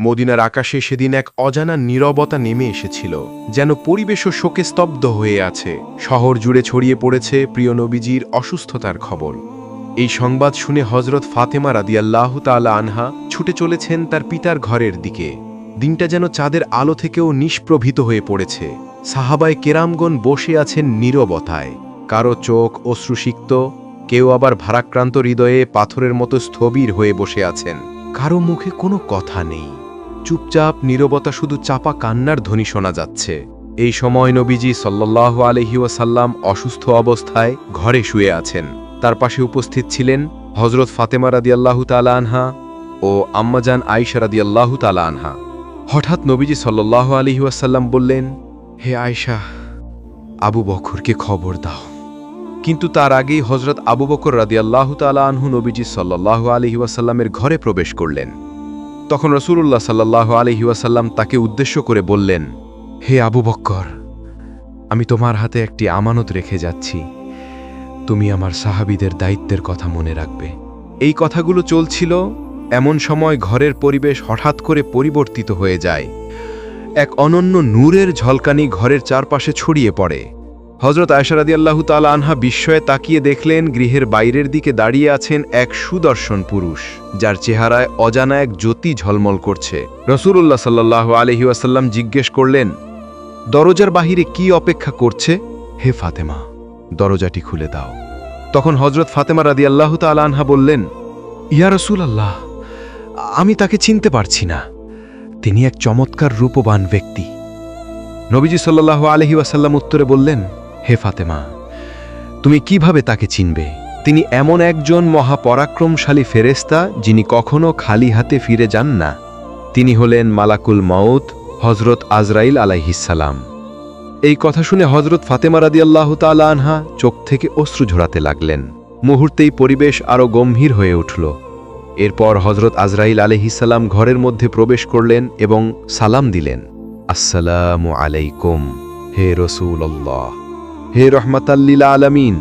মদিনার আকাশে সেদিন এক অজানা নীরবতা নেমে এসেছিল, যেন পরিবেশও শোকে স্তব্ধ হয়ে আছে। শহর জুড়ে ছড়িয়ে পড়েছে প্রিয় নবীজির অসুস্থতার খবর। এই সংবাদ শুনে হজরত ফাতেমা রাদিয়াল্লাহু তাআলা আনহা ছুটে চলেছেন তার পিতার ঘরের দিকে। দিনটা যেন চাঁদের আলো থেকেও নিষ্প্রভিত হয়ে পড়েছে। সাহাবায় কেরামগণ বসে আছেন নীরবতায়। কারও চোখ অশ্রুসিক্ত, কেউ আবার ভারাক্রান্ত হৃদয়ে পাথরের মতো স্থবির হয়ে বসে আছেন। কারও মুখে কোনো কথা নেই। চুপচাপ নীরবতা শুধু চাপা কান্নার ধ্বনি শোনা যাচ্ছে। এই সময় নবীজি সাল্লাহ আলহি ওয়াসাল্লাম অসুস্থ অবস্থায় ঘরে শুয়ে আছেন। তার পাশে উপস্থিত ছিলেন হজরত ফাতেমা রাদিয়াল্লাহু তালা আনহা ও আম্মাজান আইসা রাদিয়াল্লাহু তালা আনহা। হঠাৎ নবীজি সাল্লাহ আলহি ওয়াসাল্লাম বললেন, হে আয়শা, আবু বকরকে খবর দাও। কিন্তু তার আগেই হজরত আবু বকর রাদিয়াল্লাহ তালা আনহু নবীজি সাল্লাহ আলহি ওয়াসাল্লামের ঘরে প্রবেশ করলেন। তখন রসুল্লাহ সাল্লাহ আলহি ওয়াসাল্লাম তাকে উদ্দেশ্য করে বললেন, হে আবু বক্কর, আমি তোমার হাতে একটি আমানত রেখে যাচ্ছি। তুমি আমার সাহাবিদের দায়িত্বের কথা মনে রাখবে। এই কথাগুলো চলছিল এমন সময় ঘরের পরিবেশ হঠাৎ করে পরিবর্তিত হয়ে যায়। এক অনন্য নূরের ঝলকানি ঘরের চারপাশে ছড়িয়ে পড়ে। হজরত আয়সারাদি আল্লাহু তালা আনহা বিস্ময়ে তাকিয়ে দেখলেন গৃহের বাইরের দিকে দাঁড়িয়ে আছেন এক সুদর্শন পুরুষ, যার চেহারায় অজানা এক জ্যোতি ঝলমল করছে। রসুল্লাহ সাল্লাহ আলহি আসাল্লাম জিজ্ঞেস করলেন, দরজার বাহিরে কি অপেক্ষা করছে? হে ফাতেমা, দরজাটি খুলে দাও। তখন হজরত ফাতেমা রাদি আল্লাহ তালা আনহা বললেন, ইয়া রসুল আল্লাহ আমি তাকে চিনতে পারছি না। তিনি এক চমৎকার রূপবান ব্যক্তি। নবীজি সাল্লাহ আলহি উত্তরে বললেন হে ফাতেমা, তুমি কীভাবে তাকে চিনবে? তিনি এমন একজন মহাপরাক্রমশালী ফেরেস্তা যিনি কখনো খালি হাতে ফিরে যান না। তিনি হলেন মালাকুল মাউত হজরত আজরাইল আলাইহিসালাম এই কথা শুনে হজরত ফাতেমা রাদিয়াল্লাহ তালা আনহা চোখ থেকে অশ্রু ঝরাতে লাগলেন। মুহূর্তেই পরিবেশ আরও গম্ভীর হয়ে উঠল। এরপর হজরত আজরাইল আলহিসাল্লাম ঘরের মধ্যে প্রবেশ করলেন এবং সালাম দিলেন। আসসালামু আলাইকুম, হে রসুল্লাহ হে রহমাতাল্লিলা আলামিন,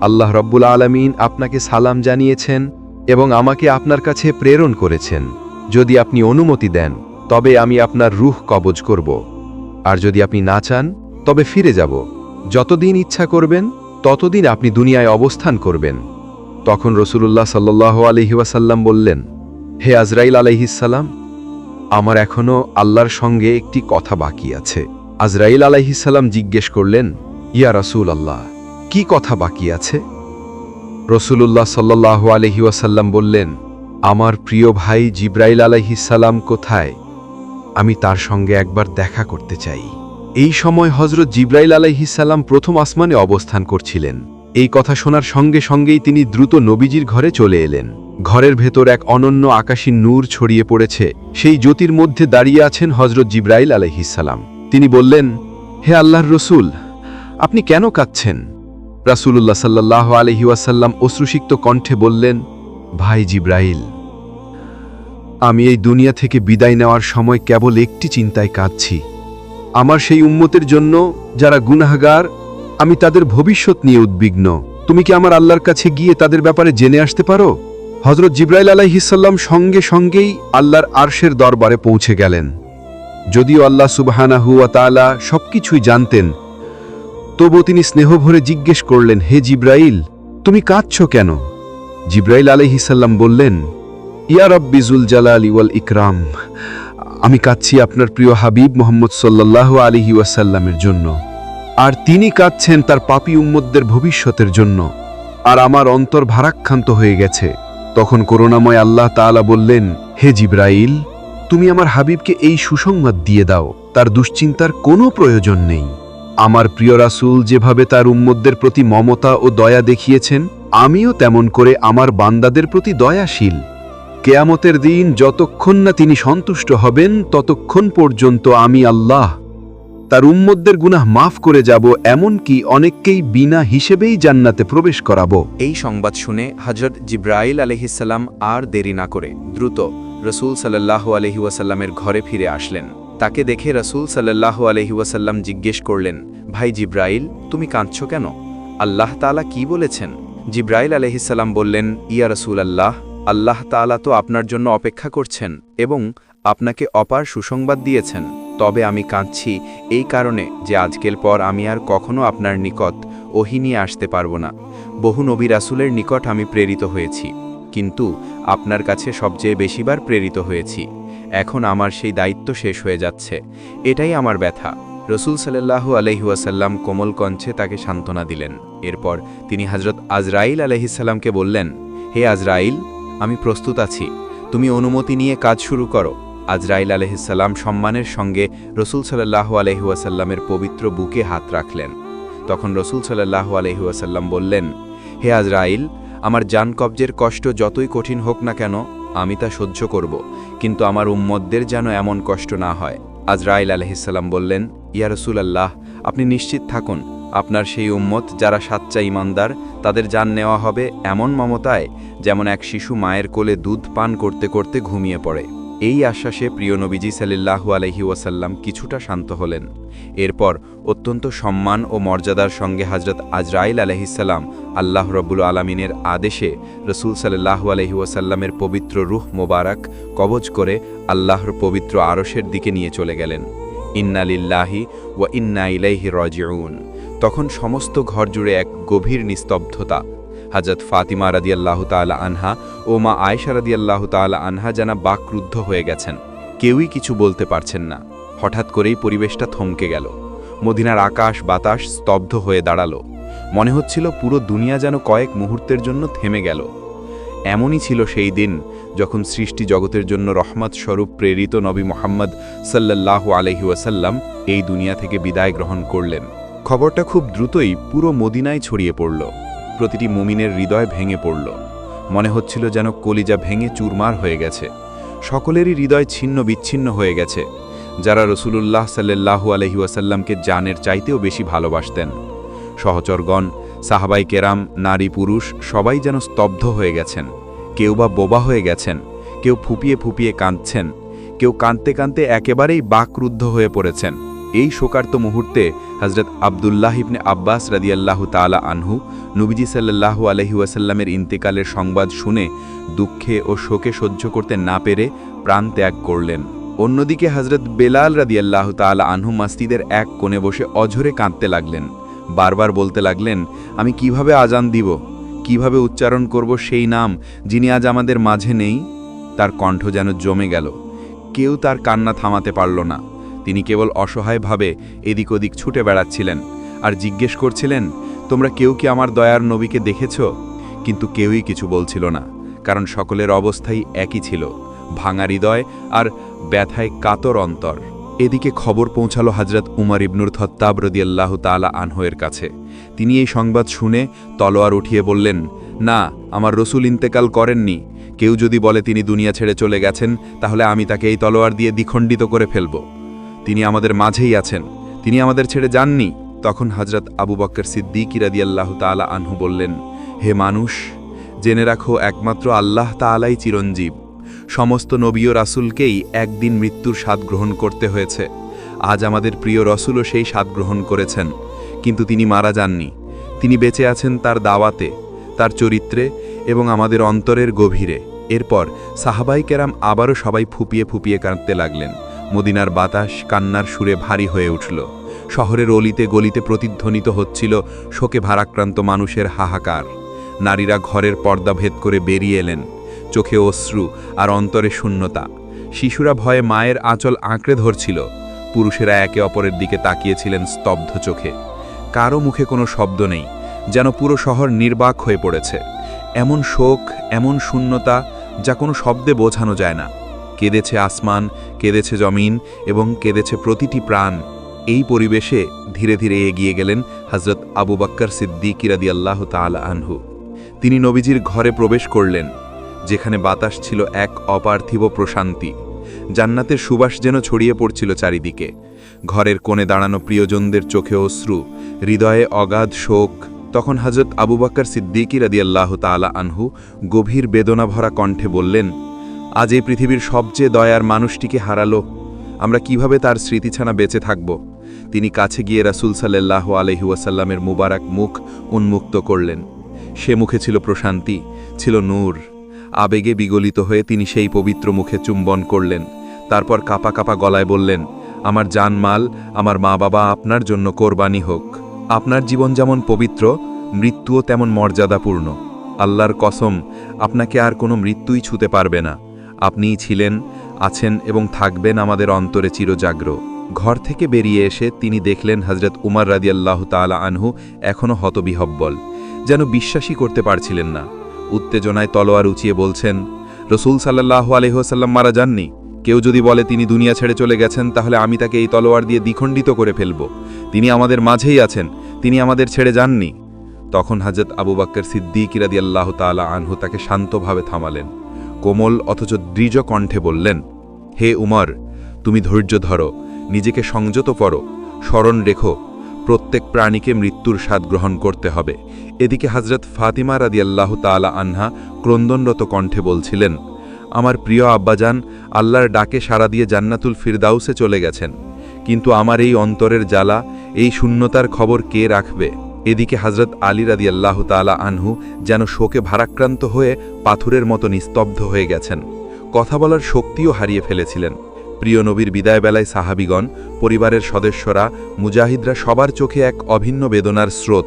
আল্লাহ রব্বুল আলামিন আপনাকে সালাম জানিয়েছেন এবং আমাকে আপনার কাছে প্রেরণ করেছেন। যদি আপনি অনুমতি দেন, তবে আমি আপনার রুহ কবজ করব। আর যদি আপনি না চান, তবে ফিরে যাব। যতদিন ইচ্ছা করবেন, ততদিন আপনি দুনিয়ায় অবস্থান করবেন। তখন রসুল্লাহ সাল্লাহ আলহিউসাল্লাম বললেন, হে আজরাইল আলহিসাল্লাম আমার এখনও আল্লাহর সঙ্গে একটি কথা বাকি আছে। আজরাইল আলাইহিসাল্লাম জিজ্ঞেস করলেন ইয়া রসুল আল্লাহ কি কথা বাকি আছে? রসুলুল্লাহ সাল্লাহ আলহিউসাল্লাম বললেন, আমার প্রিয় ভাই জিব্রাইল আলাইহিসাল্লাম কোথায়? আমি তার সঙ্গে একবার দেখা করতে চাই। এই সময় হজরত জিব্রাইল আলাইহিসাল্লাম প্রথম আসমানে অবস্থান করছিলেন। এই কথা শোনার সঙ্গে সঙ্গেই তিনি দ্রুত নবীজির ঘরে চলে এলেন। ঘরের ভেতর এক অনন্য আকাশী নূর ছড়িয়ে পড়েছে। সেই জ্যোতির মধ্যে দাঁড়িয়ে আছেন হজরত জিব্রাইল আলহিসাল্লাম তিনি বললেন, হে আল্লাহর রসুল আপনি কেন কাঁদছেন? রাসুলুল্লাহ সাল্লাহ আলহিউসাল্লাম অশ্রুসিক্ত কণ্ঠে বললেন, ভাই জিব্রাইল, আমি এই দুনিয়া থেকে বিদায় নেওয়ার সময় কেবল একটি চিন্তায় কাঁদছি। আমার সেই উম্মতের জন্য যারা গুনাহগার, আমি তাদের ভবিষ্যৎ নিয়ে উদ্বিগ্ন। তুমি কি আমার আল্লাহর কাছে গিয়ে তাদের ব্যাপারে জেনে আসতে পারো? হজরত জিব্রাইল আলাইহিসাল্লাম সঙ্গে সঙ্গেই আল্লাহর আরশের দরবারে পৌঁছে গেলেন। যদিও আল্লাহ সুবাহানা হুয়া তালা সবকিছুই জানতেন তবু তিনি স্নেহভরে জিজ্ঞেস করলেন, হে জিব্রাইল, তুমি কাঁদছ কেন? জিব্রাইল আলহিসাল্লাম বললেন, ইয়া রব্বিজুল জালাল ইওয়াল ইকরাম, আমি কাঁদছি আপনার প্রিয় হাবিব মোহাম্মদ সাল্লাহ আলিহি ওয়াসাল্লামের জন্য। আর তিনি কাঁদছেন তার পাপি উম্মদদের ভবিষ্যতের জন্য। আর আমার অন্তর ভারাক্রান্ত হয়ে গেছে। তখন করুণাময় আল্লাহ তাআলা বললেন, হে জিব্রাইল, তুমি আমার হাবিবকে এই সুসংবাদ দিয়ে দাও। তার দুশ্চিন্তার কোনো প্রয়োজন নেই। আমার প্রিয় রাসূল যেভাবে তার উম্মদদের প্রতি মমতা ও দয়া দেখিয়েছেন, আমিও তেমন করে আমার বান্দাদের প্রতি দয়াশীল। কেয়ামতের দিন যতক্ষণ না তিনি সন্তুষ্ট হবেন, ততক্ষণ পর্যন্ত আমি আল্লাহ। তার উম্মদদের গুনাহ মাফ করে যাব, এমনকি অনেককেই বিনা হিসেবেই জান্নাতে প্রবেশ করাব। এই সংবাদ শুনে হজরত জিব্রাইল আলহিসাল্লাম আর দেরি না করে দ্রুত রসুল সাল্লাহ আলহিউসাল্লামের ঘরে ফিরে আসলেন। তাকে দেখে রসুল সাল্লাহ আলহিউসাল্লাম জিজ্ঞেস করলেন, ভাই জিব্রাইল, তুমি কাঁদছ কেন? আল্লাহ তালা কি বলেছেন? জিব্রাইল আলহিসাল্লাম বললেন, ইয়া রসুল আল্লাহ আল্লাহ তাআলা তো আপনার জন্য অপেক্ষা করছেন এবং আপনাকে অপার সুসংবাদ দিয়েছেন। তবে আমি কাঁদছি এই কারণে যে আজকের পর আমি আর কখনো আপনার নিকট ওহি নিয়ে আসতে পারব না। বহু নবী রাসুলের নিকট আমি প্রেরিত হয়েছি, কিন্তু আপনার কাছে সবচেয়ে বেশিবার প্রেরিত হয়েছি। এখন আমার সেই দায়িত্ব শেষ হয়ে যাচ্ছে। এটাই আমার ব্যথা। রসুল সাল্লাল্লাহু আলহিউসাল্লাম কোমল কঞ্চে তাকে সান্ত্বনা দিলেন। এরপর তিনি হজরত আজরাইল আলহিসাল্লামকে বললেন, হে আজরাইল, আমি প্রস্তুত আছি। তুমি অনুমতি নিয়ে কাজ শুরু করো। আজরাইল আলহিসাল্লাম সম্মানের সঙ্গে রসুল সাল্লাহ আলহিউসাল্লামের পবিত্র বুকে হাত রাখলেন। তখন রসুল সাল্লাহ আলহিউসাল্লাম বললেন, হে আজরাইল, আমার জান কবজের কষ্ট যতই কঠিন হোক না কেন আমি তা সহ্য করব, কিন্তু আমার উম্মদদের যেন এমন কষ্ট না হয়। আজরাইল আলহিসাল্লাম বললেন, ইয়া আল্লাহ আপনি নিশ্চিত থাকুন, আপনার সেই উম্মত যারা সাচ্চা ইমানদার তাদের যান নেওয়া হবে এমন মমতায় যেমন এক শিশু মায়ের কোলে দুধ পান করতে করতে ঘুমিয়ে পড়ে। এই আশ্বাসে প্রিয় নবীজি সাল্লাহু আলহি ওয়াসাল্লাম কিছুটা শান্ত হলেন। এরপর অত্যন্ত সম্মান ও মর্যাদার সঙ্গে হজরত আজরাইল আলহিসাল্লাম আল্লাহ রব্বুল আলমিনের আদেশে রসুল সাল্লাহু আলহি ওয়াসাল্লামের পবিত্র রুহ মোবারক কবজ করে আল্লাহর পবিত্র আরশের দিকে নিয়ে চলে গেলেন। ইন্নালিল্লাহি ওয়া ইন্না ইলাইহি রাজিউন। তখন সমস্ত ঘর জুড়ে এক গভীর নিস্তব্ধতা হাজরত ফাতিমা রাদিয়াল্লাহ তাআলা আনহা ও মা আয়েশা রাদিয়াল্লাহ তাআলা আনহা যেন বাকরুদ্ধ হয়ে গেছেন। কেউই কিছু বলতে পারছেন না। হঠাৎ করেই পরিবেশটা থমকে গেল। মদিনার আকাশ বাতাস স্তব্ধ হয়ে দাঁড়াল। মনে হচ্ছিল পুরো দুনিয়া যেন কয়েক মুহূর্তের জন্য থেমে গেল। এমনই ছিল সেই দিন যখন সৃষ্টি জগতের জন্য রহমত স্বরূপ প্রেরিত নবী মোহাম্মদ আলহি ওয়াসাল্লাম এই দুনিয়া থেকে বিদায় গ্রহণ করলেন। খবরটা খুব দ্রুতই পুরো মদিনায় ছড়িয়ে পড়ল। প্রতিটি মুমিনের হৃদয় ভেঙে পড়ল। মনে হচ্ছিল যেন কলিজা ভেঙে চুরমার হয়ে গেছে। সকলেরই হৃদয় ছিন্ন বিচ্ছিন্ন হয়ে গেছে। যারা রসুলুল্লাহ সাল্লাহু আলহি ওয়াসাল্লামকে জানের চাইতেও বেশি ভালোবাসতেন। সহচরগণ, সাহাবাই কেরাম, নারী পুরুষ সবাই যেন স্তব্ধ হয়ে গেছেন। কেউ বা বোবা হয়ে গেছেন। কেউ ফুপিয়ে ফুপিয়ে কাঁদছেন। কেউ কাঁদতে কাঁদতে একেবারেই বাকরুদ্ধ হয়ে পড়েছেন। এই শোকার্ত মুহূর্তে হজরত আবদুল্লাহ ইবনে আব্বাস রাদিয়াল্লাহ তালা আনহু নবীজি সাল্লাল্লাহু আলহি ওয়াসাল্লামের ইন্তেকালের সংবাদ শুনে দুঃখে ও শোকে সহ্য করতে না পেরে প্রাণ ত্যাগ করলেন। অন্যদিকে হজরত বেলাল রাদিয়াল্লাহ তালা আনহু মাস্তিদের এক কোণে বসে অঝরে কাঁদতে লাগলেন। বারবার বলতে লাগলেন, আমি কীভাবে আজান দিব? কীভাবে উচ্চারণ করব সেই নাম যিনি আজ আমাদের মাঝে নেই? তার কণ্ঠ যেন জমে গেল। কেউ তার কান্না থামাতে পারল না। তিনি কেবল অসহায়ভাবে এদিক ওদিক ছুটে বেড়াচ্ছিলেন আর জিজ্ঞেস করছিলেন, তোমরা কেউ কি আমার দয়ার নবীকে দেখেছ? কিন্তু কেউই কিছু বলছিল না, কারণ সকলের অবস্থাই একই ছিল, ভাঙা হৃদয় আর ব্যথায় কাতর অন্তর। এদিকে খবর পৌঁছালো হজরত উমার ইবনুর থত্তাব রদিয়াল্লাহ তালা আনহয়ের কাছে। তিনি এই সংবাদ শুনে তলোয়ার উঠিয়ে বললেন, না, আমার রসুল ইন্তেকাল করেননি। কেউ যদি বলে তিনি দুনিয়া ছেড়ে চলে গেছেন, তাহলে আমি তাকে এই তলোয়ার দিয়ে দ্বিখণ্ডিত করে ফেলব। তিনি আমাদের মাঝেই আছেন। তিনি আমাদের ছেড়ে যাননি। তখন হজরত আবু বক্কর সিদ্দিক ইরাদিয়াল্লাহ তালা আনহু বললেন, হে মানুষ, জেনে রাখো একমাত্র আল্লাহ তালাই চিরঞ্জীব। সমস্ত নবী ও রাসুলকেই একদিন মৃত্যুর স্বাদ গ্রহণ করতে হয়েছে। আজ আমাদের প্রিয় রসুলও সেই স্বাদ গ্রহণ করেছেন। কিন্তু তিনি মারা যাননি। তিনি বেঁচে আছেন তার দাওয়াতে, তার চরিত্রে এবং আমাদের অন্তরের গভীরে। এরপর সাহাবাই কেরাম আবারও সবাই ফুপিয়ে ফুপিয়ে কাঁদতে লাগলেন। মদিনার বাতাস কান্নার সুরে ভারী হয়ে উঠল। শহরের অলিতে গলিতে প্রতিধ্বনিত হচ্ছিল শোকে ভারাক্রান্ত মানুষের হাহাকার। নারীরা ঘরের পর্দা ভেদ করে বেরিয়ে এলেন। চোখে অশ্রু আর অন্তরে শূন্যতা। শিশুরা ভয়ে মায়ের আঁচল আঁকড়ে ধরছিল। পুরুষেরা একে অপরের দিকে তাকিয়েছিলেন স্তব্ধ চোখে। কারও মুখে কোনো শব্দ নেই, যেন পুরো শহর নির্বাক হয়ে পড়েছে। এমন শোক, এমন শূন্যতা, যা কোনো শব্দে বোঝানো যায় না। কেঁদেছে আসমান, কেঁদেছে জমিন এবং কেঁদেছে প্রতিটি প্রাণ। এই পরিবেশে ধীরে ধীরে এগিয়ে গেলেন হজরত আবু বাক্কর সিদ্দিকিরাদি আল্লাহ তাল আনহু। তিনি নবীজির ঘরে প্রবেশ করলেন, যেখানে বাতাস ছিল এক অপার্থিব প্রশান্তি। জান্নাতের সুবাস যেন ছড়িয়ে পড়ছিল চারিদিকে। ঘরের কোণে দাঁড়ানো প্রিয়জনদের চোখে অশ্রু, হৃদয়ে অগাধ শোক। তখন হজরত আবু বাক্কর সিদ্দিকি রাদিয়াল্লাহ তালা আনহু গভীর বেদনা ভরা কণ্ঠে বললেন আজ এই পৃথিবীর সবচেয়ে দয়ার মানুষটিকে হারালো। আমরা কীভাবে তার স্মৃতিছানা বেঁচে থাকব? তিনি কাছে গিয়ে রাসুল সাল্লাহ আলহিউসাল্লামের মুবারক মুখ উন্মুক্ত করলেন। সে মুখে ছিল প্রশান্তি, ছিল নূর। আবেগে বিগলিত হয়ে তিনি সেই পবিত্র মুখে চুম্বন করলেন। তারপর কাপা কাপা গলায় বললেন, আমার জানমাল, আমার মা বাবা আপনার জন্য কোরবানি হোক। আপনার জীবন যেমন পবিত্র, মৃত্যুও তেমন মর্যাদাপূর্ণ। আল্লাহর কসম, আপনাকে আর কোনো মৃত্যুই ছুতে পারবে না। আপনিই ছিলেন, আছেন এবং থাকবেন আমাদের অন্তরে চিরজাগ্র। ঘর থেকে বেরিয়ে এসে তিনি দেখলেন হজরত উমার রাদিয়াল্লাহ তালা আনহু এখনও হতবিহব্বল, যেন বিশ্বাসই করতে পারছিলেন না। উত্তেজনায় তলোয়ার উঁচিয়ে বলছেন, রসুল সাল্লাহ আলহ্লাম মারা যাননি? কেউ যদি বলে তিনি দুনিয়া ছেড়ে চলে গেছেন, তাহলে আমি তাকে এই তলোয়ার দিয়ে দ্বিখণ্ডিত করে ফেলব। তিনি আমাদের মাঝেই আছেন, তিনি আমাদের ছেড়ে যাননি। তখন হাজরত আবু বাক্কর সিদ্দিক রাদি আল্লাহ তালা আনহু তাকে শান্তভাবে থামালেন। কোমল অথচ দৃঢ় কণ্ঠে বললেন, হে উমর, তুমি ধৈর্য ধরো, নিজেকে সংযত করো, স্মরণ রেখো, প্রত্যেক প্রাণীকে মৃত্যুর স্বাদ গ্রহণ করতে হবে। এদিকে হজরত ফাতিমা রাদি আল্লাহ তালা আনহা ক্রন্দনরত কণ্ঠে বলছিলেন, আমার প্রিয় আব্বাজান, আল্লাহর ডাকে সাড়া দিয়ে জান্নাতুল ফিরদাউসে চলে গেছেন। কিন্তু আমার এই অন্তরের জ্বালা, এই শূন্যতার খবর কে রাখবে? এদিকে হজরত আলী রাদি আল্লাহ তালা আনহু যেন শোকে ভারাক্রান্ত হয়ে পাথরের মতো নিস্তব্ধ হয়ে গেছেন। কথা বলার শক্তিও হারিয়ে ফেলেছিলেন। প্রিয় নবীর বিদায়বেলায় সাহাবিগণ, পরিবারের সদস্যরা, মুজাহিদরা সবার চোখে এক অভিন্ন বেদনার স্রোত।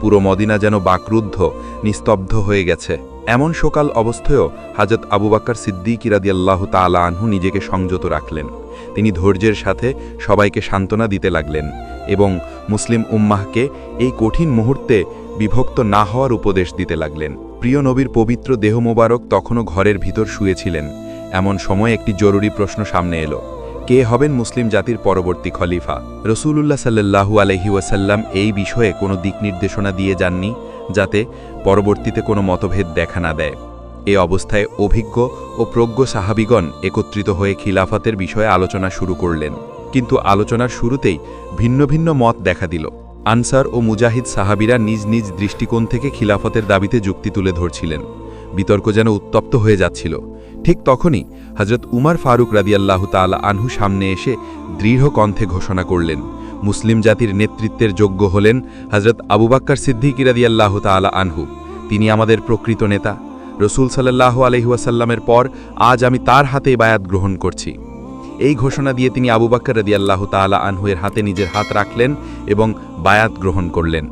পুরো মদিনা যেন বাকরুদ্ধ, নিস্তব্ধ হয়ে গেছে। এমন সকাল অবস্থায়ও হাজত আবু বাক্কর সিদ্দিক ইরাদি আল্লাহ তালা আনহু নিজেকে সংযত রাখলেন। তিনি ধৈর্যের সাথে সবাইকে সান্ত্বনা দিতে লাগলেন এবং মুসলিম উম্মাহকে এই কঠিন মুহূর্তে বিভক্ত না হওয়ার উপদেশ দিতে লাগলেন। প্রিয় নবীর পবিত্র দেহ মোবারক তখনও ঘরের ভিতর শুয়েছিলেন। এমন সময় একটি জরুরি প্রশ্ন সামনে এলো। কে হবেন মুসলিম জাতির পরবর্তী খলিফা? রসুলুল্লাহ সাল্লাহু আলহি ওয়াসাল্লাম এই বিষয়ে কোনো দিক নির্দেশনা দিয়ে যাননি, যাতে পরবর্তীতে কোনো মতভেদ দেখা না দেয়। এ অবস্থায় অভিজ্ঞ ও প্রজ্ঞ সাহাবিগণ একত্রিত হয়ে খিলাফতের বিষয়ে আলোচনা শুরু করলেন। কিন্তু আলোচনার শুরুতেই ভিন্ন ভিন্ন মত দেখা দিল। আনসার ও মুজাহিদ সাহাবিরা নিজ নিজ দৃষ্টিকোণ থেকে খিলাফতের দাবিতে যুক্তি তুলে ধরছিলেন। বিতর্ক যেন উত্তপ্ত হয়ে যাচ্ছিল। ঠিক তখনই হজরত উমার ফারুক রাদিয়াল্লাহ তালা আনহু সামনে এসে দৃঢ় কণ্ঠে ঘোষণা করলেন, মুসলিম জাতির নেতৃত্বের যোগ্য হলেন হজরত আবু বাক্কার সিদ্দিক তালা আনহু। তিনি আমাদের প্রকৃত নেতা। রসুল সাল্লাহ আলহিউসাল্লামের পর আজ আমি তার হাতে বায়াত গ্রহণ করছি। এই ঘোষণা দিয়ে তিনি আবু বাক্কর রদিয়াল্লাহ তালা আনহুয়ের হাতে নিজের হাত রাখলেন এবং বায়াত গ্রহণ করলেন।